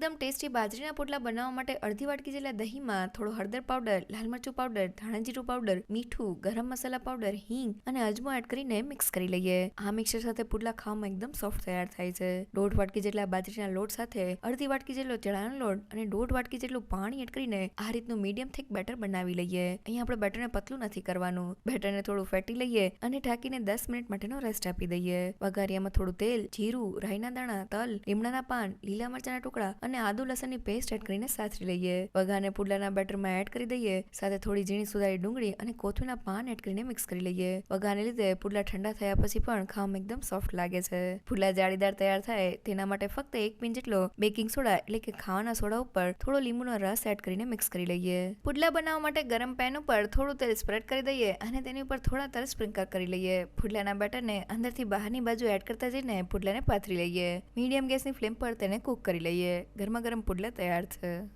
એકદમ ટેસ્ટી બાજરીના પોટલા બનાવવા માટે અડધી વાટકી જેટલા દહીંમાં થોડો હળદર પાવડર, લાલ મરચું પાવડર, ધાણા જીરું પાવડર, મીઠું, ગરમ મસાલા પાવડર, હિંગ અને અજમો એડ કરીને મિક્સ કરી લઈએ. આ મિક્સર સાથે પુડલા ખાવામાં એકદમ સોફ્ટ તૈયાર થાય છે. દોઢ વાટકી જેટલા બાજરીના લોટ સાથે અડધી વાટકી જેટલો ચણાનો લોટ અને દોઢ વાટકી જેટલું પાણી એડ કરીને આ રીતનું મીડિયમ થીક બેટર બનાવી લઈએ. અહીંયા આપણે બેટરને પતલું નથી કરવાનું. બેટરને થોડું ફેટી લઈએ અને ઢાંકીને દસ મિનિટ માટેનો રેસ્ટ આપી દઈએ. વઘારિયામાં થોડું તેલ, જીરું, રાઈના દાણા, તલ, લીમડાના પાન, લીલા મરચાના ટુકડા અને આદુ લસણની પેસ્ટ એડ કરીને સાતરી લઈએ. વઘારને પુડલાના બેટરમાં એડ કરી દઈએ. સાથે થોડી ઝીણી સુધારી ડુંગળી અને કોથમીના પાન એડ કરીને મિક્સ કરી લઈએ. વઘારને લીધે પુડલા ઠંડા થયા પછી પણ ખાવામાં એકદમ સોફ્ટ લાગે છે. પુડલા જાળીદાર તૈયાર થાય તેના માટે ફક્ત એક પિંચ જેટલો બેકિંગ સોડા એટલે કે ખાવાના સોડા ઉપર થોડો લીંબુનો રસ એડ કરીને મિક્સ કરી લઈએ. પુડલા બનાવવા માટે ગરમ પેન ઉપર થોડું તેલ સ્પ્રેડ કરી દઈએ અને તેની ઉપર થોડા તલ સ્પ્રિંકલ કરી લઈએ. પુડલાના બેટરને અંદરથી બહારની બાજુ એડ કરતા જઈને પુડલાને પાથરી લઈએ. મીડિયમ ગેસની ફ્લેમ પર તેને કૂક કરી લઈએ. ગરમા ગરમ પુડલા તૈયાર છે